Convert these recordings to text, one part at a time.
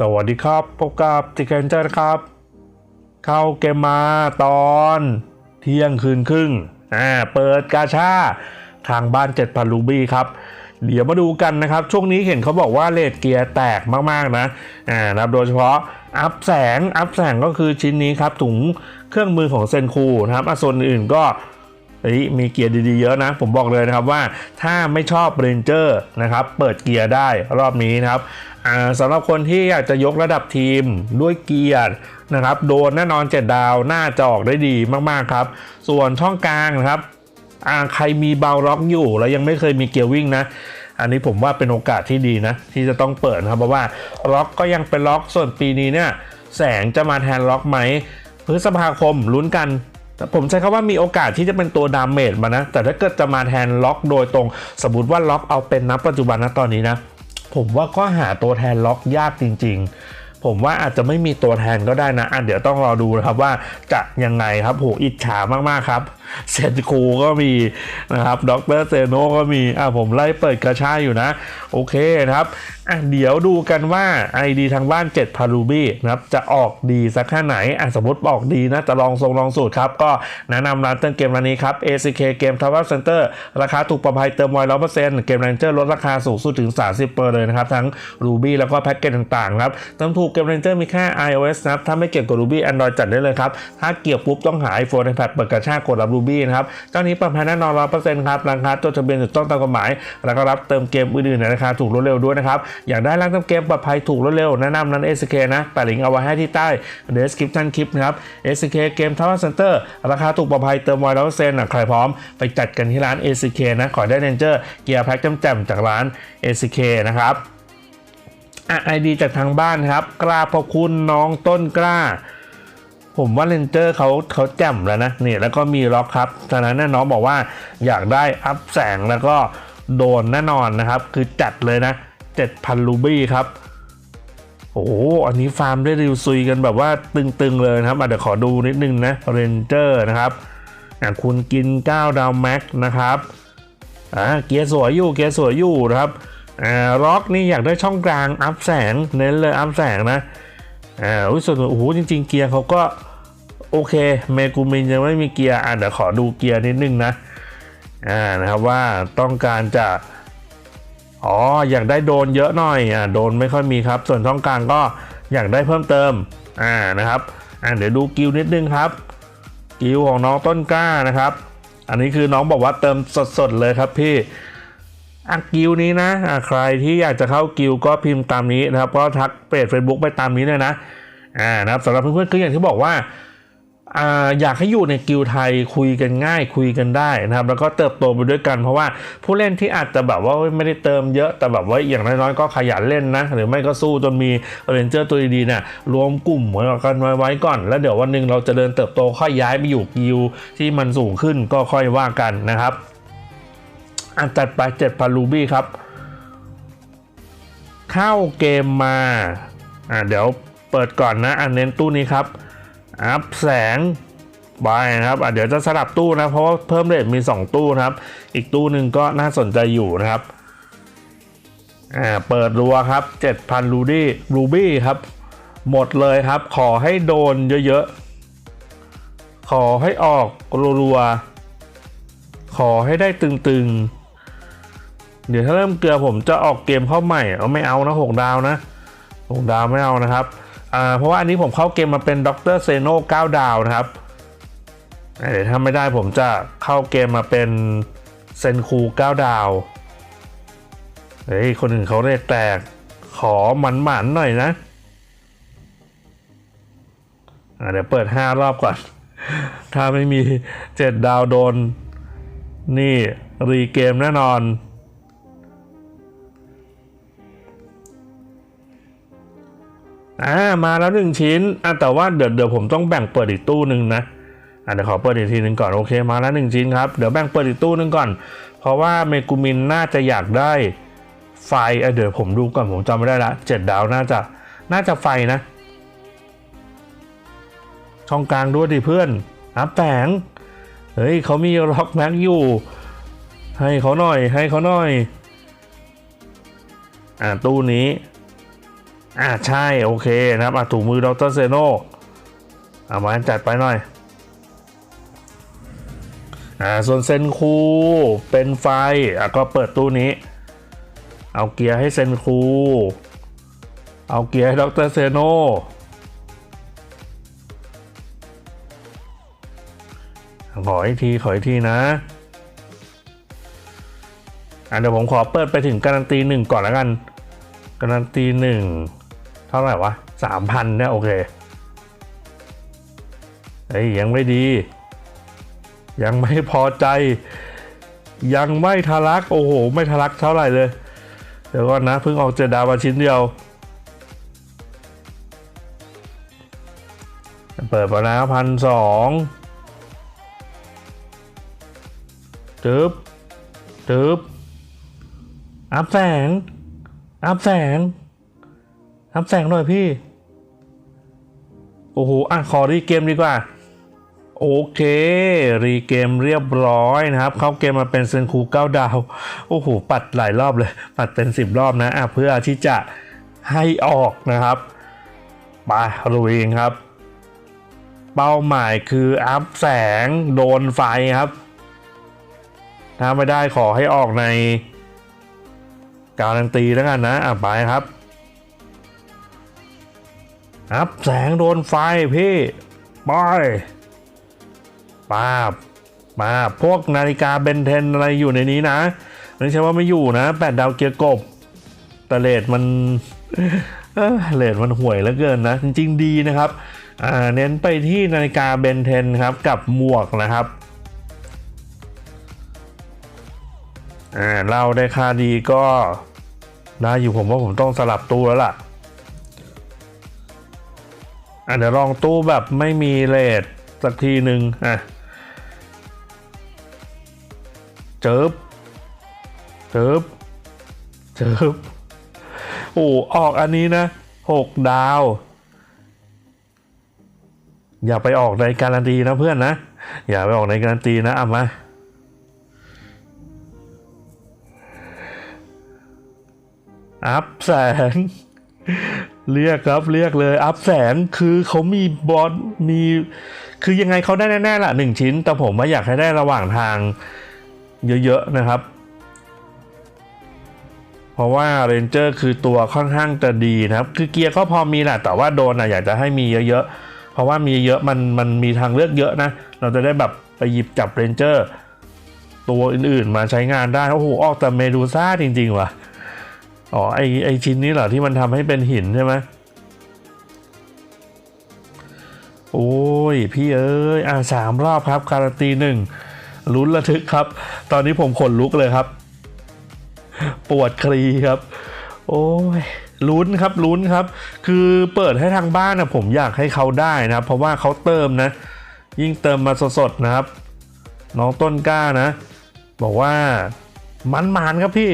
สวัสดีครับ พบกับติเกนเจอร์ครับ เข้าเกมมาตอนเที่ยงคืนครึ่งอ่าเปิดกาชาทางบ้าน 7,000ลูบี้ครับ เดี๋ยวมาดูกันนะครับ ช่วงนี้เห็นเขาบอกว่าเลดเกียร์แตกมากๆนะอ่านะครับโดยเฉพาะอัพแสงอัพแสงก็คือชิ้นนี้ครับ ถุงเครื่องมือของเซนคูนะครับอะส่วนอื่นก็เฮ้ยมีเกียร์ดีๆเยอะนะ ผมบอกเลยนะครับว่าถ้าไม่ชอบเรนเจอร์นะครับ เปิดเกียร์ได้รอบนี้นะครับ สำหรับคนที่อยากจะยกระดับทีมด้วยเกียร์นะครับ โดนแน่นอน 7 ดาวน่าจะออกได้ดีมากๆครับ ส่วนช่องกลางนะครับใครมีเบาล็อกอยู่แล้วยังไม่เคยมีเกียร์วิ่งนะ อันนี้ผมว่าเป็นโอกาสที่ดีนะ ที่จะต้องเปิดครับเพราะว่าล็อกก็ยังเป็นล็อกส่วนปีนี้เนี่ยแสงจะมาแทนล็อกไหมพฤษภาคมลุ้นกันผมใช้คำว่ามีโอกาสที่จะเป็นตัวดามเมจมานะ แต่ถ้าเกิดจะมาแทนล็อกโดยตรง สมมติว่าล็อกเอาเป็นนับปัจจุบันนะตอนนี้นะ ผมว่าก็หาตัวแทนล็อกยากจริง ๆ ผมว่าอาจจะไม่มีตัวแทนก็ได้นะอะเดี๋ยวต้องรอดูนะครับว่าจะยังไงครับโหอิจฉามากๆครับ เซนคูก็มีนะครับดรเซโนก็มีอะผมไล่เปิดกระชายอยู่นะ โอเคนะครับอะเดี๋ยวดูกันว่า ID ทางบ้าน7พารูบี้นะครับจะออกดีสักแค่ไหนอะสมมติออกดีนะจะลองทรงลองสูตรครับ ก็แนะนำร้านเติมเกมร้านนี้ครับ ACK เกม Tower Center ราคาถูกปลอดภัยเติมไวร้อยเปอร์เซ็นต์เกม Ranger ลดราคาสูงสุดถึง 30เปอร์เลยนะครับ ทั้ง Ruby แล้วก็แพ็กเกจต่างๆครับเติมถูกเกม Ranger มีแค่ iOS นะครับถ้าไม่เกี่ยวกับ Ruby Android จัดได้เลยครับถ้าเกี่ยวปุ๊บต้องหา iPhone iPad เปิดกระชากกดรับ Ruby นะครับเจ้านี้ปลอดภัยแน่นอนร้อยเปอร์เซ็นต์ครับราคาจดทะเบียนถูกต้องตามกฎหมาย แล้วก็รับเติมเกมอื่นๆในราคาถูกรวดเร็วด้วยนะครับ อยากได้ร้านเติมเกมปลอดภัยถูกรวดเร็วแนะนำนั้น SK นะแปะลิงก์เอาไว้ให้ที่ใต้ description คลิปนะครับ SK เกม Tower Center ราคาถูกปลอดภัยเติมไวร้อยเปอร์เซ็นต์ใครพร้อมไปจัดกันที่ร้าน SK นะขอได้เรนเจอร์เกียร์แพ็คแจ่มๆจากร้าน SK นะครับไอดีจากทางบ้านครับกล้าขอคุณน้องต้นกล้า ผมว่าเรนเจอร์เขาเขาแจ่มแล้วนะนี่แล้วก็มีล็อกครับฉะนั้นเนี่ยน้องบอกว่าอยากได้อัพแสงแล้วก็โดนแน่นอนนะครับ คือจัดเลยนะ 7,000ลูบี้ครับ โอ้โห อันนี้ฟาร์มได้ริวซุยกันแบบว่าตึงๆเลยนะครับเดี๋ยวขอดูนิดนึงนะเรนเจอร์นะครับอะคุณกิน 9 ดาวแม็กนะครับอ่าเกียร์สวยอยู่เกียร์สวยอยู่นะครับอ่าล็อกนี่อยากได้ช่องกลางอัพแสงเน้นเลยอัพแสงนะอ่าอุ้ยส่วนโอ้โหจริง ๆ เกียร์เขาก็ โอเค เมกูมินยังไม่มีเกียร์อะเดี๋ยวขอดูเกียร์นิดนึงนะอ่านะครับว่าต้องการจะอ๋ออยากได้โดนเยอะหน่อยอ่าโดนไม่ค่อยมีครับ ส่วนช่องกลางก็อยากได้เพิ่มเติมอ่านะครับอ่าเดี๋ยวดูกิลนิดนึงครับ กิลของน้องต้นกล้านะครับ อันนี้คือน้องบอกว่าเติมสดๆเลยครับพี่อะกิลนี้นะอะใครที่อยากจะเข้ากิลก็พิมพ์ตามนี้นะครับ ก็ทักเพจ Facebook ไปตามนี้เลยนะอ่านะครับสำหรับเพื่อนๆคืออย่างที่บอกว่า อยากให้อยู่ในกิลไทยคุยกันง่ายคุยกันได้นะครับแล้วก็เติบโตไปด้วยกันเพราะว่าผู้เล่นที่อาจจะแบบว่าไม่ได้เติมเยอะแต่แบบว่าอย่างน้อยๆก็ขยันเล่นนะ หรือไม่ก็สู้จนมีเรนเจอร์ตัวดีๆเนี่ยรวมกลุ่มกันไว้ก่อน แล้วเดี๋ยววันหนึ่งเราจะเดินเติบโตค่อยย้ายไปอยู่กิลที่มันสูงขึ้นก็ค่อยว่ากันนะครับ อันจัดไปเจ็ดพันรูบี้ครับ เข้าเกมมาอ่าเดี๋ยวเปิดก่อนนะอันเน้นตู้นี้ครับ อัพแสงบายนะครับอะเดี๋ยวจะสลับตู้นะเพราะว่าเพิ่มเรทมี 2 ตู้นะครับ อีกตู้หนึ่งก็น่าสนใจอยู่นะครับอ่าเปิดรัวครับ 7,000รูดี้รูบี้ครับ หมดเลยครับ ขอให้โดนเยอะๆ ขอให้ออกรัวๆ ขอให้ได้ตึงๆ เดี๋ยวถ้าเริ่มเกลือผมจะออกเกมเข้าใหม่ เอาไม่เอานะหกดาวนะหกดาวไม่เอานะครับ เพราะว่าอันนี้ผมเข้าเกมมาเป็นด็อกเตอร์เซโน่9ดาวนะครับเดี๋ยวถ้าไม่ได้ผมจะเข้าเกมมาเป็นเซนคู9ดาวเฮ้ยคนอื่นเขาเรียกแตกขอหมันหมันๆหน่อยนะเดี๋ยวเปิด 5 รอบก่อน ถ้าไม่มี 7 ดาวโดน นี่ รีเกมแน่นอน อ่ามาแล้วหนึ่งชิ้นอะแต่ว่าเดี๋ยวเดี๋ยวผมต้องแบ่งเปิดอีกตู้หนึ่งนะอะเดี๋ยวขอเปิดอีกทีหนึ่งก่อนโอเคมาแล้วหนึ่งชิ้นครับเดี๋ยวแบ่งเปิดอีกตู้หนึ่งก่อน เพราะว่าเมกูมินน่าจะอยากได้ไฟเอะเดี๋ยวผมดูก่อนผมจำไม่ได้ละเจ็ดดาวน่าจะน่าจะไฟนะ ช่องกลางด้วยดิเพื่อนอัพแฝงเฮ้ยเขามีล็อกแม็กอยู่ ให้เขาหน่อยให้เขาหน่อย อ่าตู้นี้ อ่าใช่โอเคนะครับอะถุงมือดรเซโนเอามาจัดไปหน่อยอ่าส่วนเซนคูเป็นไฟอะก็เปิดตู้นี้ เอาเกียร์ให้เซนคู เอาเกียร์ให้ดรเซโนขออีกทีขออีกทีนะอะเดี๋ยวผมขอเปิดไปถึงการันตีหนึ่งก่อนแล้วกัน การันตีหนึ่ง เท่าไหร่วะสามพันเนี่ยโอเคเฮ้ยยังไม่ดี ยังไม่พอใจ ยังไม่ทะลัก โอ้โห ไม่ทะลักเท่าไหร่เลย เดี๋ยวก่อนนะเพิ่งออกเจดดาวมาชิ้นเดียว เปิดมาแล้วพันสองตึ๊บตึ๊บอัพแสง อัพแสง อัพแสงหน่อยพี่ โอ้โห อะ ขอรีเกมดีกว่า โอเค รีเกมเรียบร้อยนะครับ เข้าเกมมาเป็นเซนคู9ดาว โอ้โห ปัดหลายรอบเลย ปัดเป็น10รอบนะอะเพื่อที่จะให้ออกนะครับไปลุยกันครับ เป้าหมายคืออัพแสงโดนไฟครับ ถ้าไม่ได้ขอให้ออกในการันตีแล้วกันนะอะไปครับ อัพแสงโดนไฟพี่ไปป้าบป้าบพวกนาฬิกาเบนเทนอะไรอยู่ในนี้นะไม่ใช่ว่าไม่อยู่นะแปดดาวเกียร์กบแต่เลทมันเอ้อเลทมันห่วยเหลือเกินนะ จริง ๆ ดีนะครับเน้นไปที่นาฬิกาเบนเทนครับกับหมวกนะครับเราได้ค่าดีก็ได้อยู่ผมว่าผมต้องสลับตู้แล้วล่ะ อะเดี๋ยวลองตู้แบบไม่มีเลทสักทีหนึ่งอะเจิบเจิบเจิบโอ้ออกอันนี้นะหกดาว อย่าไปออกในการันตีนะเพื่อนนะ อย่าไปออกในการันตีนะเอามาอัพแสง เรียกครับเรียกเลยอัพแสงคือเขามีบอสมี คือยังไงเขาได้แน่ๆละหนึ่งชิ้น แต่ผมว่าอยากให้ได้ระหว่างทางเยอะๆนะครับ เพราะว่าเรนเจอร์คือตัวค่อนข้างจะดีนะครับ คือเกียร์ก็พอมีแหละแต่ว่าโดนอะอยากจะให้มีเยอะๆ เพราะว่ามีเยอะมันมันมีทางเลือกเยอะนะ เราจะได้แบบไปหยิบจับเรนเจอร์ตัวอื่นๆ มาใช้งานได้โอ้โหออกแต่เมดูซ่าจริงๆว่ะ อ๋อไอไอชิ้นนี้เหรอที่มันทำให้เป็นหินใช่ไหมโอ้ย พี่เอ้ยอะสามรอบครับ การันตีหนึ่งลุ้นระทึกครับ ตอนนี้ผมขนลุกเลยครับ ปวดคลีครับ โอ้ยลุ้นครับลุ้นครับ คือเปิดให้ทางบ้านนะผมอยากให้เขาได้นะ เพราะว่าเขาเติมนะ ยิ่งเติมมาสดๆนะครับ น้องต้นกล้านะ บอกว่ามันๆครับพี่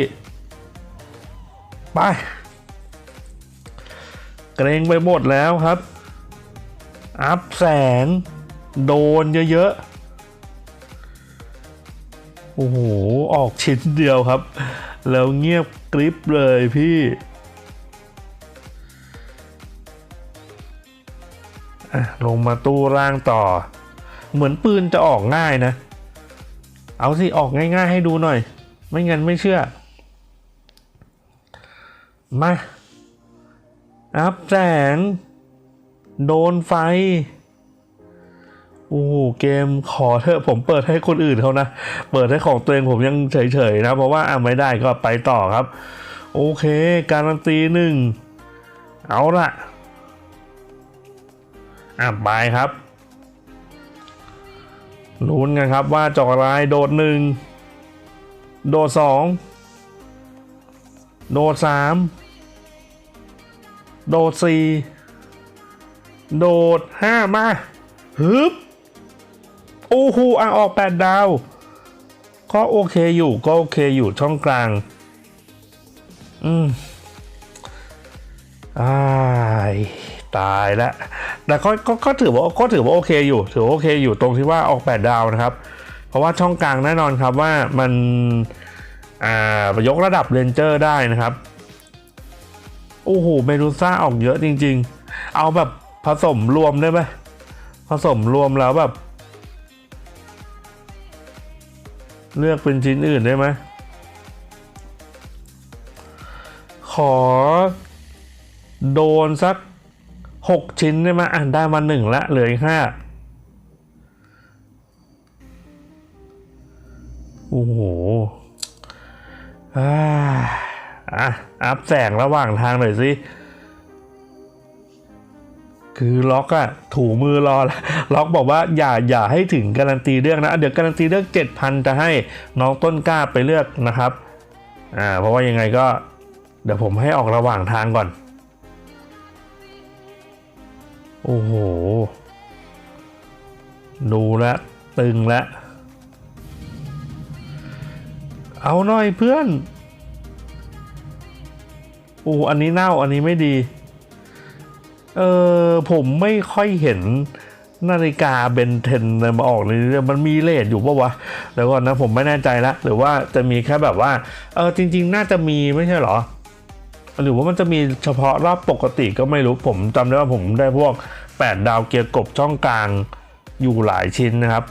ไป เกรงไปหมดแล้วครับ อัพแสง โดนเยอะๆ โอ้โห ออกชิ้นเดียวครับ แล้วเงียบกริบเลยพี่ลงมาตู้ล่างต่อ เหมือนปืนจะออกง่ายนะ เอาสิ ออกง่ายๆให้ดูหน่อย ไม่งั้นไม่เชื่อ มา อัพแสง โดนไฟ โอ้โหเกมขอเถอะผมเปิดให้คนอื่นเขานะ เปิดให้ของตัวเองผมยังเฉยๆนะ เพราะว่าอะไม่ได้ก็ไปต่อครับ โอเค การันตีหนึ่ง เอาละอะไปครับลุ้นกันครับว่าจอกอะไรโดดหนึ่งโดดสองโดดสาม โดดสี่โดดห้ามาฮึบโอ้โหอะออกแปดดาว ก็โอเคอยู่ก็โอเคอยู่ช่องกลาง อืมอ้ายตายแล้วแต่ก็ก็ก็ถือว่าก็ถือว่าโอเคอยู่ ถือว่าโอเคอยู่ตรงที่ว่าออกแปดดาวนะครับ เพราะว่าช่องกลางแน่นอนครับว่ามันอ่ายกระดับเรนเจอร์ได้นะครับ โอ้โหเมดูซ่าออกเยอะจริง ๆ เอาแบบผสมรวมได้ไหมผสมรวมแล้วแบบ เลือกเป็นชิ้นอื่นได้ไหมขอ โดนสักหกชิ้นได้ไหมอ่านได้มาหนึ่งละเหลืออีกห้าโอ้โหอ่า อะอัพแสงระหว่างทางหน่อยสิ คือล็อกอะถูมือรอละล็อกบอกว่าอย่าอย่าให้ถึงการันตีเลือกนะ เดี๋ยวการันตีเลือก7,000 จะให้น้องต้นกล้าไปเลือกนะครับอ่าเพราะว่ายังไงก็ เดี๋ยวผมให้ออกระหว่างทางก่อน โอ้โห ดูแลตึงแล้วเอาหน่อยเพื่อน อ้อันนี้เน่าอันนี้ไม่ดี เออผมไม่ค่อยเห็นนาฬิกาเบนเทนเลยมาออกเลยมันมีเลทอยู่ปะวะเดี๋ยวก่อนนะผมไม่แน่ใจละหรือว่าจะมีแค่แบบว่า เออจริง ๆ น่าจะมีไม่ใช่เหรอ หรือว่ามันจะมีเฉพาะรอบปกติก็ไม่รู้ผมจำได้ว่าผมได้พวก 8 ดาวเกียร์กบช่องกลางอยู่หลายชิ้นนะครับ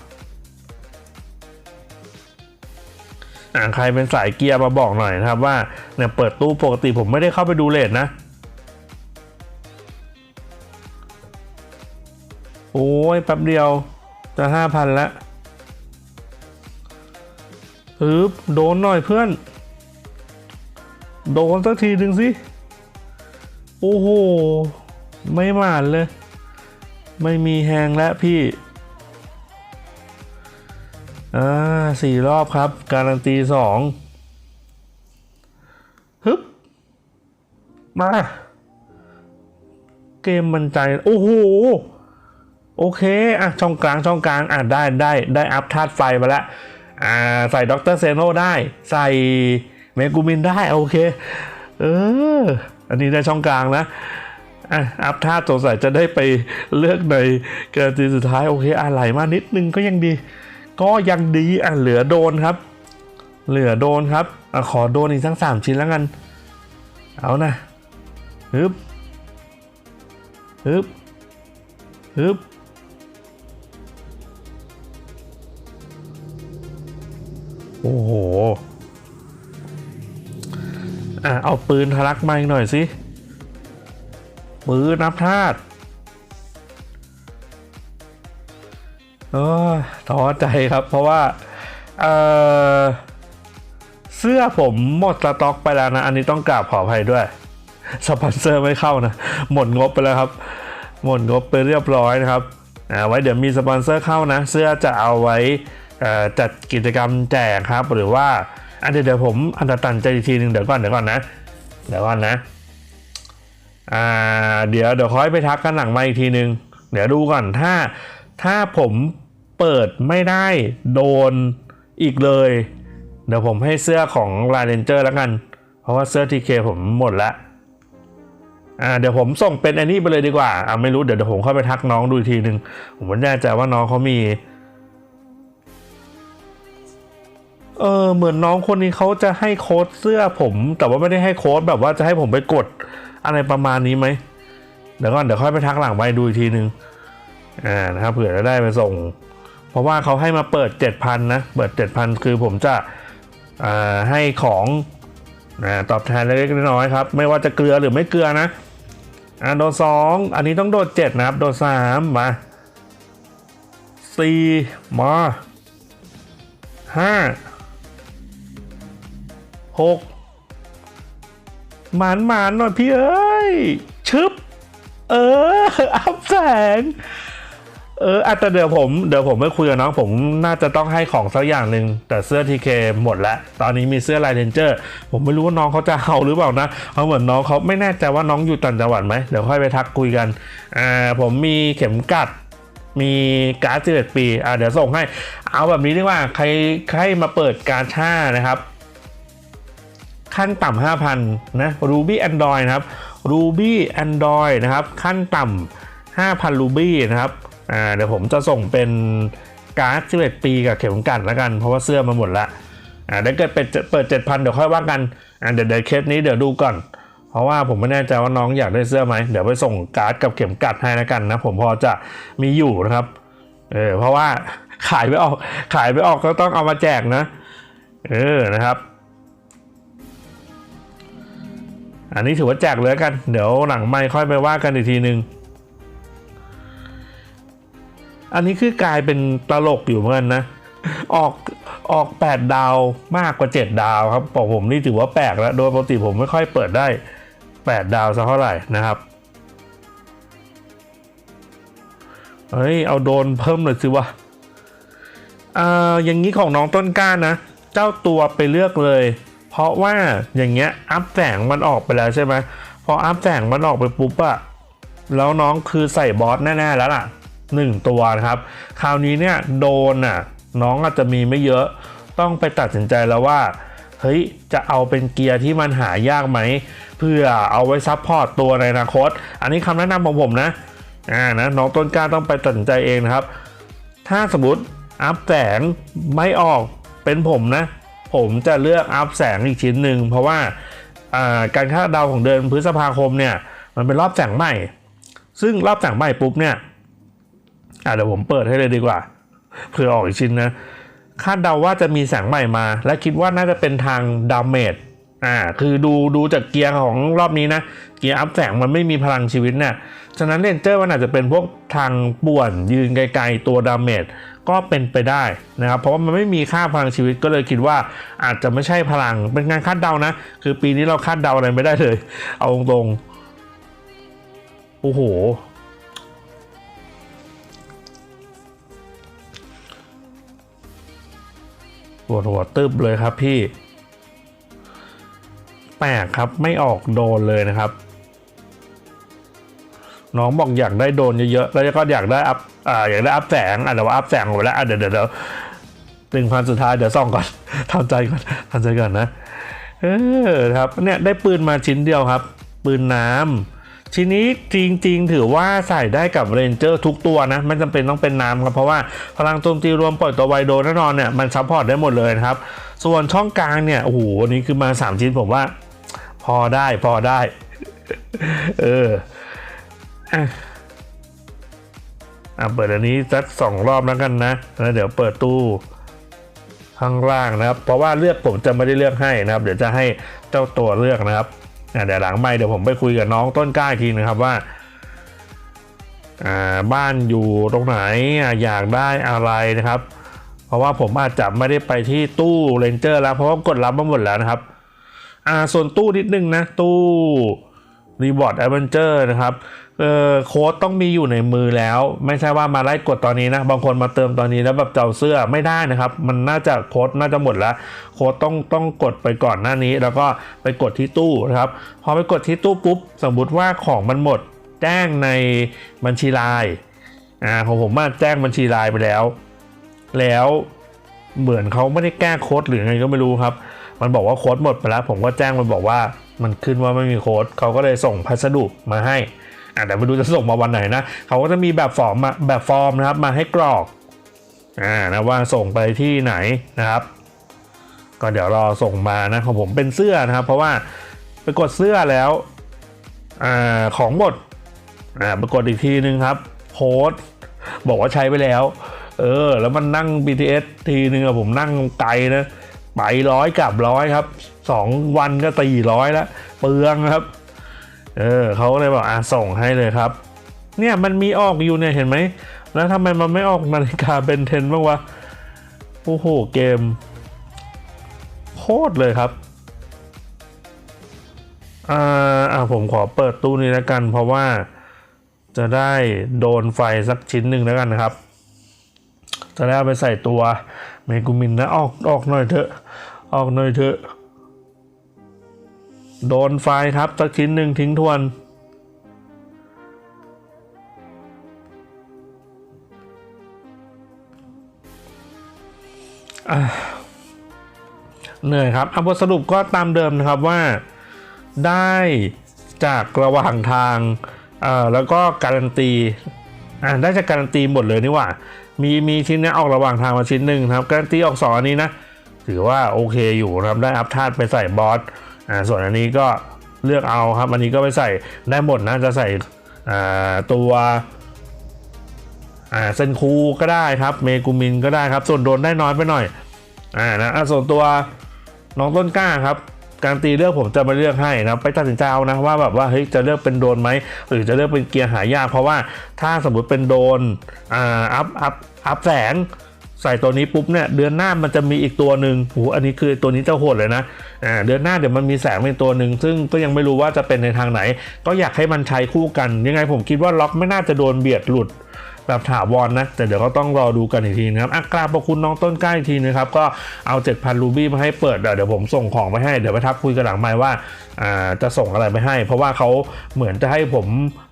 อ่าใครเป็นสายเกียร์มาบอกหน่อยนะครับว่าเนี่ยเปิดตู้ปกติผมไม่ได้เข้าไปดูเลทนะ โอ้ยแป๊บเดียวจะห้าพันละฮึบโดนหน่อยเพื่อน โดนสักทีหนึ่งสิ โอ้โห ไม่หมานเลย ไม่มีแหงแล้วพี่ อ่าสี่รอบครับ การันตีสองฮึบ มา เกมมันใจ โอ้โห โอเค อะ ช่องกลาง ช่องกลาง อะ ได้ได้ได้อัพธาตุไฟมาแล้วอ่า ใส่ด็อกเตอร์เซโนได้ ใส่เมกูมินได้ โอเค เออ อันนี้ได้ช่องกลางนะอะอัพธาตุสงสัยจะได้ไปเลือกในการตีสุดท้าย โอเค อะไหลมานิดนึงก็ยังดี ก็ยังดีอะเหลือโดนครับ เหลือโดนครับอะขอโดนอีกทั้งสามชิ้นแล้วกัน เอานะฮึบฮึบฮึบโอ้โห อะเอาปืนทะลักมาอีกหน่อยสิปืนนับธาตุ ท้อใจครับ เพราะว่าเออเสื้อผมหมดสต็อกไปแล้วนะ อันนี้ต้องกราบขออภัยด้วย สปอนเซอร์ไม่เข้านะ หมดงบไปแล้วครับ หมดงบไปเรียบร้อยนะครับอ่าไว้เดี๋ยวมีสปอนเซอร์เข้านะ เสื้อจะเอาไว้อ่อจัดกิจกรรมแจกครับ หรือว่าอันเดี๋ยวผมอันตตันใจอีกทีหนึ่งเดี๋ยวก่อนเดี๋ยวก่อนนะ เดี๋ยวก่อนนะอ่าเดี๋ยวเดี๋ยวค่อยไปทักกันหลังมาอีกทีหนึ่งเดี๋ยวดูก่อนถ้าถ้าผม เปิดไม่ได้โดนอีกเลย เดี๋ยวผมให้เสื้อของลายเรนเจอร์แล้วกัน เพราะว่าเสื้อทีเคผมหมดล้วอ่าเดี๋ยวผมส่งเป็นอันนี้ไปเลยดีกว่าอ่าไม่รู้เดี๋ยวเดี๋ยวผมเข้าไปทักน้องดูอีกทีหนึ่งผมไม่แน่ใจว่าน้องเขามี เออเหมือนน้องคนนี้เขาจะให้โค้ดเสื้อผม แต่ว่าไม่ได้ให้โค้ดแบบว่าจะให้ผมไปกดอะไรประมาณนี้ไหมเดี๋ยวก่อนเดี๋ยวค่อยไปทักหลังไปดูอีกทีนึงอ่านะครับเผื่อจะได้ไปส่ง เพราะว่าเขาให้มาเปิด 7,000 นะ เปิด 7,000 คือผมจะให้ของอตอบแทนเล็กๆน้อยๆครับ ไม่ว่าจะเกลือหรือไม่เกลือนะอ่าโดนสองอันนี้ต้องโดนเจ็ดนะครับ โดนสามมาสี่มาห้าหกหมานหมานหน่อยพี่เอ้ย ชึบ เออ อัพแสง เอออาจจะเดี๋ยวผมเดี๋ยวผมไปคุยกับน้องผมน่าจะต้องให้ของสักอย่างหนึ่งแต่เสื้อทีเคหมดแล้ว ตอนนี้มีเสื้อลายเรนเจอร์ผมไม่รู้ว่าน้องเขาจะเอาหรือเปล่านะเพราเหมือนน้องเขาไม่แน่ใจว่าน้องอยู่ต่างจังหวัดไหมเดี๋ยวค่อยไปทักคุยกันอ่าผมมีเข็มกัดมีการ์ดสิบเอ็ดปีอ่าเดี๋ยวส่งให้ เอาแบบนี้ดีกว่าใครใครมาเปิดการช่านะครับ ขั้นต่ำ5,000นนะ Ruby Android นะครับ Ruby Android นะครับ ขั้นต่ำ5,000 Ruby นะครับ อ่าเดี๋ยวผมจะส่งเป็นการ์ด11ปีกับเข็มกัดแล้วกัน เพราะว่าเสื้อมาหมดละอ่าถ้าเกิดเป็นเปิด 7,000 เดี๋ยวค่อยว่ากันอ่าเดี๋ยวเดี๋ยวเคสนี้เดี๋ยวดูก่อน เพราะว่าผมไม่แน่ใจว่าน้องอยากได้เสื้อไหมเดี๋ยวไปส่งการ์ดกับเข็มกัดให้แล้วกันนะผมพอจะมีอยู่นะครับเออเพราะว่าขายไม่ออกขายไม่ออกก็ต้องเอามาแจกนะเออนะครับ อันนี้ถือว่าแจกเลยแล้วกัน เดี๋ยวหลังไม่ค่อยไปว่ากันอีกทีหนึ่ง อันนี้คือกลายเป็นตลกอยู่เหมือนกันนะ ออกออก 8 ดาวมากกว่า 7 ดาวครับบอกผมนี่ถือว่าแปลกแล้วโดยปกติผมไม่ค่อยเปิดได้ 8 ดาวสักเท่าไหร่นะครับเฮ้ยเอาโดนเพิ่มหน่อยสิวะอ่าอย่างนี้ของน้องต้นกล้านะ เจ้าตัวไปเลือกเลย เพราะว่าอย่างเงี้ยอัพแสงมันออกไปแล้วใช่ไหมพออัพแสงมันออกไปปุ๊บอะแล้วน้องคือใส่บอสแน่ๆแล้วล่ะ หนึ่งตัวนะครับ คราวนี้เนี่ยโดนอะน้องอาจจะมีไม่เยอะต้องไปตัดสินใจแล้วว่าเฮ้ยจะเอาเป็นเกียร์ที่มันหายากไหม เพื่อเอาไว้ซับพอร์ตตัวในอนาคต อันนี้คำแนะนำของผมนะอ่านะน้องต้นกล้าต้องไปตัดสินใจเองนะครับ ถ้าสมมติอัพแสงไม่ออกเป็นผมนะ ผมจะเลือกอัพแสงอีกชิ้นหนึ่งเพราะว่าอ่าการคาดเดาของเดือนพฤษภาคมเนี่ยมันเป็นรอบแสงใหม่ ซึ่งรอบแสงใหม่ปุ๊บเนี่ย อ่าเดี๋ยวผมเปิดให้เลยดีกว่าเพื่อออกอีกชิ้นนะคาดเดาว่าจะมีแสงใหม่มา และคิดว่าน่าจะเป็นทางดาเมจอ่าคือดูดูจากเกียร์ของรอบนี้นะ เกียร์อัพแสงมันไม่มีพลังชีวิตเนี่ยฉะนั้นเรนเจอร์มันอาจจะเป็นพวกทางป่วนยืนไกลๆตัวดาเมจก็เป็นไปได้นะครับ เพราะว่ามันไม่มีค่าพลังชีวิตก็เลยคิดว่าอาจจะไม่ใช่พลังเป็นงานคาดเดานะ คือปีนี้เราคาดเดาอะไรไม่ได้เลย เอาตรงๆโอ้โห วดหัวตึบเลยครับพี่ แปลกครับไม่ออกโดนเลยนะครับ น้องบอกอยากได้โดนเยอะๆ แล้วก็อยากได้อัพอ่าอยากได้อัพแสงอะเดี๋ยวว่าอัพแสงออกไปแล้วอะเดี๋ยวเดี๋ยวหนึ่งพันสุดท้ายเดี๋ยวส่องก่อนทำใจก่อนทำใจก่อนนะ เออครับเนี่ยได้ปืนมาชิ้นเดียวครับ ปืนน้ำ ชิ้นนี้จริง ๆ ถือว่าใส่ได้กับเรนเจอร์ทุกตัวนะไม่จำเป็นต้องเป็นน้ำครับ เพราะว่าพลังโจมตีรวมปล่อยตัวไวโดแน่นอนเนี่ยมันซัพพอร์ตได้หมดเลยนะครับ ส่วนช่องกลางเนี่ยโอ้โหวันนี้คือมา 3 ชิ้นผมว่า พอได้พอได้ เอออะเปิดอันนี้สักสองรอบแล้วกันนะแล้วเดี๋ยวเปิดตู้ข้างล่างนะครับ เพราะว่าเลือกผมจะไม่ได้เลือกให้นะครับ เดี๋ยวจะให้เจ้าตัวเลือกนะครับ เดี๋ยวหลังไม่เดี๋ยวผมไปคุยกับน้องต้นกล้าอีกทีนะครับว่าบ้านอยู่ตรงไหนอยากได้อะไรนะครับ เพราะว่าผมอาจจะไม่ได้ไปที่ตู้เรนเจอร์แล้วเพราะว่ากดรับมาหมดแล้วนะครับส่วนตู้นิดนึงนะตู้รีบอร์ดแอดเวนเจอร์นะครับ เออโค้ดต้องมีอยู่ในมือแล้ว ไม่ใช่ว่ามาไล่กดตอนนี้นะบางคนมาเติมตอนนี้แล้วแบบเจ้าเสื้อไม่ได้นะครับ มันน่าจะโค้ดน่าจะหมดแล้ว โค้ดต้องต้องกดไปก่อนหน้านี้ แล้วก็ไปกดที่ตู้นะครับพอไปกดที่ตู้ปุ๊บสมมุติว่าของมันหมดแจ้งในบัญชีไลน์อ่าของผมมาแจ้งบัญชีไลน์ไปแล้ว แล้วเหมือนเขาไม่ได้แก้โค้ดหรือไงก็ไม่รู้ครับ มันบอกว่าโค้ดหมดไปแล้ว ผมก็แจ้งมันบอกว่ามันขึ้นว่าไม่มีโค้ดเขาก็เลยส่งพัสดุมาให้ อะแต่ไม่รู้จะส่งมาวันไหนนะเขาก็จะมีแบบฟอร์มมาแบบฟอร์มนะครับมาให้กรอกอ่านะว่าส่งไปที่ไหนนะครับก็เดี๋ยวรอส่งมานะของผมเป็นเสื้อนะครับ เพราะว่าไปกดเสื้อแล้วอ่าของหมดอ่าไปกดอีกทีนึงครับโค้ดบอกว่าใช้ไปแล้ว เออ แล้วมันนั่ง BTS ทีนึงอะผมนั่งไกลนะไปร้อยกลับร้อยครับสองวันก็ตีร้อยแล้วเปลืองครับ เออเขาเลยบอกอะส่งให้เลยครับ เนี่ยมันมีออกอยู่เนี่ยเห็นไหม แล้วทำไมมันไม่ออกนาฬิกาเบนเทนบ้างวะ โอ้โหเกมโคตรเลยครับอ่าอ่าผมขอเปิดตู้นี้แล้วกัน เพราะว่าจะได้โดนไฟสักชิ้นหนึ่งแล้วกันนะครับ จะได้เอาไปใส่ตัวเมกุมินนะออกออกหน่อยเถอะ ออกหน่อยเถอะ โดนไฟครับสักชิ้นหนึ่งทิ้งทวน เหนื่อยครับเอาบทสรุปก็ตามเดิมนะครับว่าได้จากระหว่างทางแล้วก็การันตีได้จากการันตีหมดเลยนี่ว่า มีมีชิ้นนี้ออกระหว่างทางมาชิ้นหนึ่งครับ การันตีออกสองอันนี้นะ ถือว่าโอเคอยู่ครับได้อัพธาตุไปใส่บอส อ่าส่วนอันนี้ก็เลือกเอาครับ อันนี้ก็ไปใส่ได้หมดนะจะใส่อ่าตัวอ่าเซนคูก็ได้ครับ เมกูมินก็ได้ครับ ส่วนโดนได้น้อยไปหน่อยอ่านะอะส่วนตัวน้องต้นกล้าครับการตีเลือกผมจะมาเลือกให้นะไปตัดสินใจเอานะว่าแบบว่าเฮ้ยจะเลือกเป็นโดนไหมหรือจะเลือกเป็นเกียร์หายากเพราะว่าถ้าสมมติเป็นโดนอ่าอัพอัพอัพแสง ใส่ตัวนี้ปุ๊บเนี่ยเดือนหน้ามันจะมีอีกตัวหนึ่งโหอันนี้คือตัวนี้เจะโหดเลยนะอ่าเดือนหน้าเดี๋ยวมันมีแสงเป็นตัวหนึ่งซึ่งก็ยังไม่รู้ว่าจะเป็นในทางไหน ก็อยากให้มันใช้คู่กัน ยังไงผมคิดว่าล็อกไม่น่าจะโดนเบียดหลุดแบบถาวรนะแต่เดี๋ยวก็ต้องรอดูกันอีกทีนะครับอักราบขอบคุณน้องต้นกล้าอีกทีนะครับ ก็เอา 7,000รูบี้มาให้เปิด เดี๋ยวผมส่งของไปให้ เดี๋ยวไปทักคุยกันหลังไมค์ว่าอ่าจะส่งอะไรไปให้ เพราะว่าเขาเหมือนจะให้ผม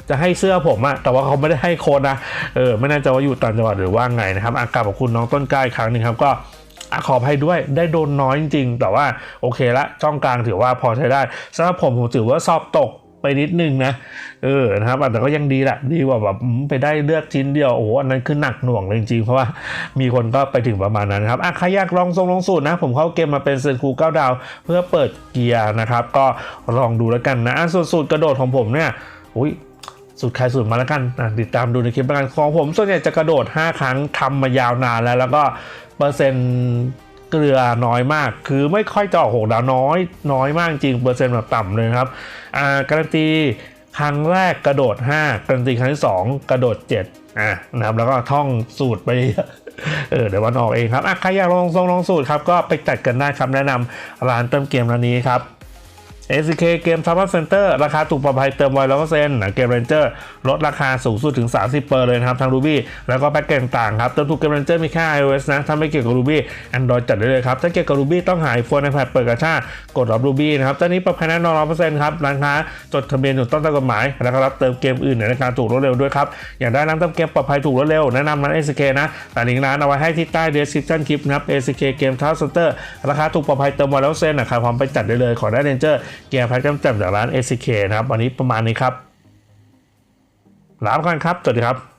จะให้เสื้อผมอะแต่ว่าเขาไม่ได้ให้โค้ดนะเออไม่แน่ใจว่าอยู่ต่างจังหวัดหรือว่าไงนะครับอากาบขอบคุณน้องต้นกล้าอีกครั้งหนึ่งครับก็อขออภัยด้วยได้โดนน้อยจริงๆ แต่ว่าโอเคละช่องกลางถือว่าพอใช้ได้สำหรับผมผมถือว่าสอบตกไปนิดนึงนะเออนะครับแต่ก็ยังดีแหละดีกว่าแบบไปได้เลือกชิ้นเดียวโอ้โหอันนั้นคือหนักหน่วงเลยจริงๆ เพราะว่ามีคนก็ไปถึงประมาณนั้นครับอะใครอยากลองทรงลงสูตรนะ ผมเข้าเกมมาเป็นเซนคู9ดาว เพื่อเปิดเกียร์นะครับ ก็ลองดูแล้วกันนะอะส่วนสูตรกระโดดของผมเนี่ยอุ้ย สุดใครสุดมาแล้วกันอะติดตามดูในคลิปแล้วกันของผมส่วนใหญ่จะกระโดด 5 ครั้งทำมายาวนานแล้ว แล้วก็เปอร์เซ็นต์เกลือน้อยมาก คือไม่ค่อยจะออกหกดาวน้อยน้อยมากจริงเปอร์เซ็นต์แบบต่ำเลยครับอ่าการันตีครั้งแรกกระโดด 5 การันตีครั้งที่ 2 กระโดด 7อะนะครับแล้วก็ท่องสูตรไปเออเดี๋ยววันออกเองครับอะใครอยากลองทรงลองสูตรครับก็ไปจัดกันได้ครับแนะนำร้านเติมเกมร้านนี้ครับ SK เกม Summer Center ราคาถูกปลอดภัยเติมไวร้อยเปอร์เซ็นต์เกม Ranger ลดราคาสูงสุดถึง 30เปอร์เลยนะครับทาง Ruby แล้วก็แพ็กเกจต่างครับเติมถูกเกม Ranger มีแค่ iOS นะ ถ้าไม่เกี่ยวกับ Ruby Android จัดได้เลยครับ ถ้าเกี่ยวกับ Ruby ต้องหา iPhone iPad เปิดกระชากดรับ Ruby นะครับตอนนี้ปลอดภัยแน่นอนร้อยเปอร์เซ็นต์ครับร้านค้าจดทะเบียนถูกต้องตามกฎหมาย แล้วก็รับเติมเกมอื่นในราคาถูกรวดเร็วด้วยครับอยากได้ร้านเติมเกมปลอดภัยถูกรวดเร็วแนะนำร้าน SK นะแต่ลิงก์ร้านเอาไว้ให้ที่ใต้ description คลิปนะครับ SK เกม Tower Center ราคาถูกปลอดภัยเติมไวร้อยเปอร์เซ็นต์นะใครพร้อมไปจัดได้เลยขอได้ Ranger เกียร์แพ็กจำจากร้าน SK นะครับ วันนี้ประมาณนี้ครับลาไปก่อนครับ สวัสดีครับ